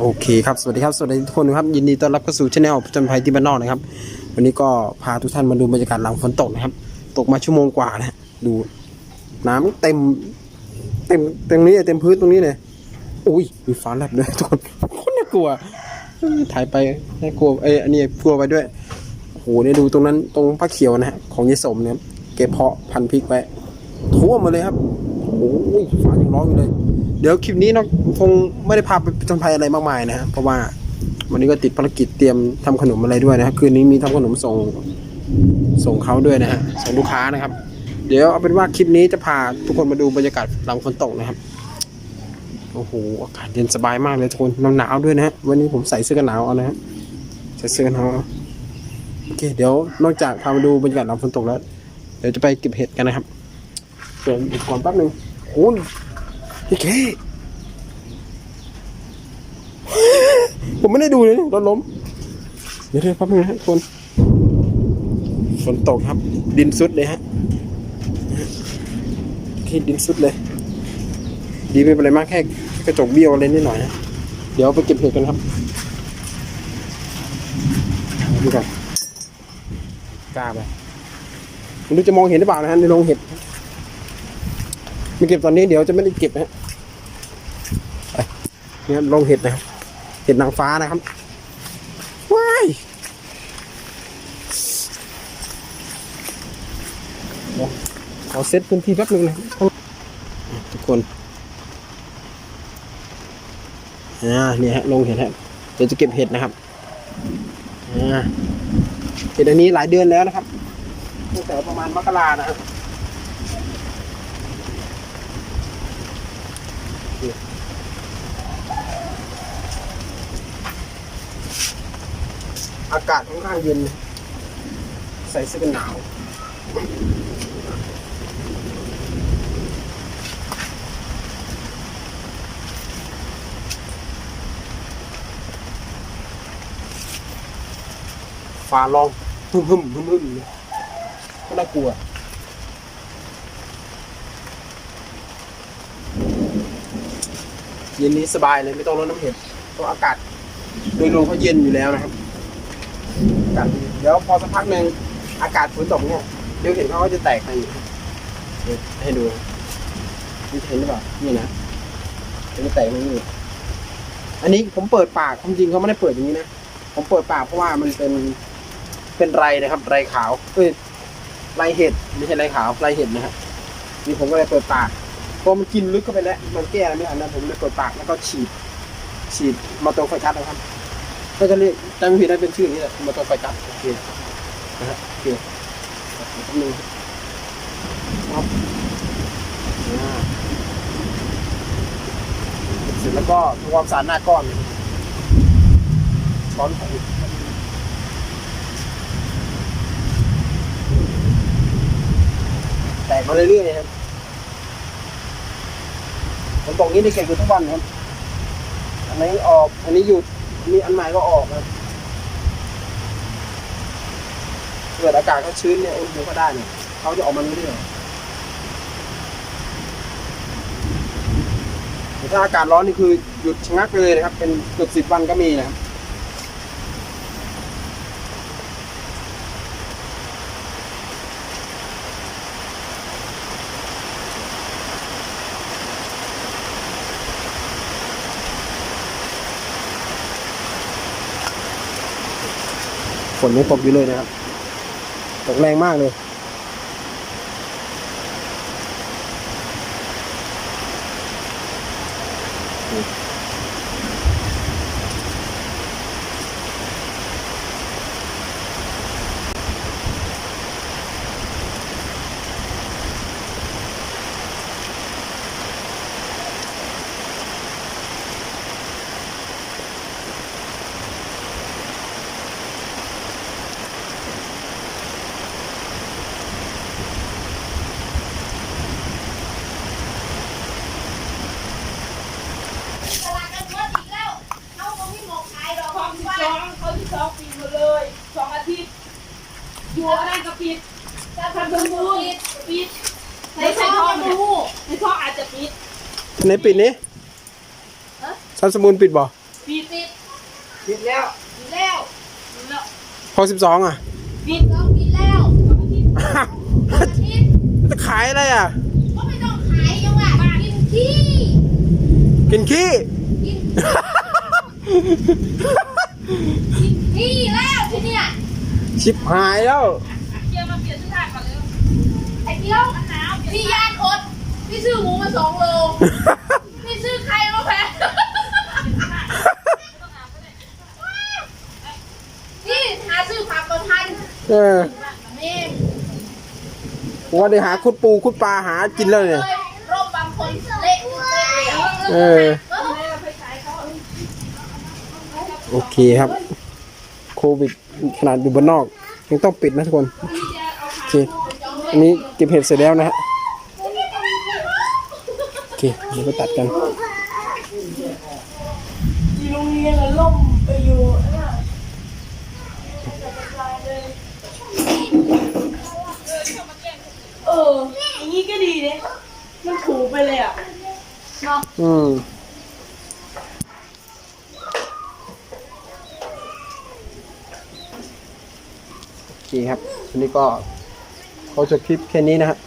โอเคครับ สวัสดีครับ สวัสดีทุกคนครับ ยินดีต้อนรับเข้าสู่ช anel ผจญภัยที่บ้านนอกนะครับ วันนี้ก็พาทุกท่านมาดูบรรยากาศหลังฝนตกนะครับ ตกมาชั่วโมงกว่านะฮะดู น้ำเต็ม เต็มเต็มนี้เต็มพื้นตรงนี้เลยอุ้ยมีฟ้าแลบด้วยทุกคนคนน่ากลัว ถ่ายไปน่ากลัว เอ้ย อันนี้กลัวไปด้วยโอ้โหเนี่ยดูตรงนั้น ตรงผ้าเขียวนะฮะ ของยายสมเนี่ยเก็บเพาะพันธุ์พริกไว้ท่วมมาเลยครับ โอ้ยฟ้ายังร้องอยู่เลย เดี๋ยวคลิปนี้เนาะคงไม่ได้พาไปผจญภัยอะไรมากมายนะฮะเพราะว่าวันนี้ก็ติดภารกิจเตรียมทำขนมอะไรด้วยนะฮะคืนนี้มีทำขนมส่งส่งเขาด้วยนะฮะส่งลูกค้านะครับ เดี๋ยวเอาเป็นว่าคลิปนี้จะพาทุกคนมาดูบรรยากาศหลังฝนตกนะครับโอ้โหอากาศเย็นสบายมากเลยทุกคนหนาวด้วยนะฮะวันนี้ผมใส่เสื้อกันหนาวเอานะฮะใส่เสื้อกันหนาวโอเคเดี๋ยวนอกจากพามาดูบรรยากาศหลังฝนตกแล้ว เดี๋ยวจะไปเก็บเห็ดกันนะครับเดี๋ยวอีกก่อนแป๊บหนึงโอ้ ยพี่เคผมไม่ได้ดูเลยรถล้ม เดี๋ยวเดี๋ยวแป๊บนึงนะฮะคน ฝนตกครับ ดินซุดเลยฮะที่ดินซุดเลย ดีไม่เป็นไรมากแค่กระจกเบี้ยวอะไรนิดหน่อยนะเดี๋ยวไปเก็บเห็ดกันครับดูกันกล้าไปไม่รู้จะมองเห็นหรือเปล่านะฮะในโรงเห็ด ไม่เก็บตอนนี้เดี๋ยวจะไม่ได้เก็บนะฮะเนี่ยลงเห็ดนะครับ เห็ดนางฟ้านะครับ ว้ายขอเซตพื้นที่แป๊บนึงนะทุกคนอ่าเนี่ยฮะลงเห็ดฮะเดี๋ยวจะเก็บเห็ดนะครับอ่าเห็ดอันนี้หลายเดือนแล้วนะครับตั้งแต่ประมาณมกรานะครับ อากาศค่อนข้างเย็น ใส่เสื้อกันหนาวฟ้าร้องฮึ่มฮึ่มฮึ่มฮึ่มก็น่ากลัว เย็นนี้สบายเลยไม่ต้องรดน้ำเห็ดเพราะอากาศโดยรวมเขาเย็นอยู่แล้วนะครับอากาศดีเดี๋ยวพอสักพักหนึ่งอากาศฝนตกเนี่ยเดี๋ยวเห็นเขาก็จะแตกไปอยู่เดี๋ยวให้ดูนี่เห็นหรือเปล่านี่นะมันจะแตกมานี่อันนี้ผมเปิดปากความจริงเขาไม่ได้เปิดอย่างนี้นะผมเปิดปากเพราะว่ามันเป็นเป็นไรนะครับ ไรขาวเอ้ยไรเห็ดไม่ใช่ไรขาวไรเห็ดนะครับนี่ผมก็เลยเปิดปาก พอมันกินลึกเข้าไปแล้ว มันแก้ไรไม่ได้นะผมเลยเปิดปากแล้วก็ฉีด ฉีดมาตรงไฟกัสนะครับก็จะเรียกจำไม่ผิดได้เป็นชื่อนี้แหละมาตัวไฟจัดโอเคนะฮะโอเคแป๊บนึงครับอ่าเสร็จแล้วก็ทำความสะอาดหน้าก้อน ช้อนของแตกมาเรื่อยๆครับ ผมบอกนี้ได้เก็บอยู่ทุกวันครับ อันนี้ออก อันนี้หยุดมีอันใหม่ก็ออกนะเกิดอากาศเขาชื้นเนี่ยอุณหภูมิก็ได้เนี่ยเขาจะออกมาเรื่อยๆแต่ถ้าอากาศร้อนนี่คือหยุดชะงักไปเลยนะครับ เป็นเกือบสิบวันก็มีนะครับ ฝนยังตกอยู่เลยนะครับ ตกแรงมากเลย ตลาดกันเมื่ออีกแล้วเขาคงไม่หมกขายดอกของที่สองเขาที่ สองปิดหมดเลยสองอาทิตย์ อยู่อะไรก็ปิดถ้าทำสมูนปิด ในช่องเนี่ยในช่องอาจจะปิด ในปิดนี้เอ๊ะซันสมุนปิดบ่ปิดปิดปิดแล้วปิดแล้วปิดแล้วพอสิบสองอะปิดแล้วปิดแล้วสองอาทิตย์อ้าวสองอาทิตย์จะขายอะไรอะก็ไม่ต้องขายยังว่ากินขี้ กินขี้กินกินขี้แล้วทีเนี้ย ชิบหายแล้วเกียวมาเปลี่ยนเสื้อผ้าก่อนเร็วไอ้เกียวพี่ยานอดพี่ซื้อหมูมาสองโลพี่ซื้อไข่มาแพงนี่หาซื้อผักมาทันเออนี่ว่าได้หาคุดปูคุดปลาหากินแล้วเนี่ยร่มบางคนเละเละเออเออโอเคครับ โควิดขนาดอยู่บ้านนอก ยังต้องปิดนะทุกคนโอเคอันนี้เก็บเห็ดเสร็จแล้วนะฮะโอเคเดี๋ยวไปตัดกันที่โรงเรียนอะล่มไปอยู่น่ะเอออย่างนี้ก็ดีเนี่ยมันถูไปเลยอะเนาะอืม เคครับวันนี้ก็ขอจบคลิปแค่นี้นะครับ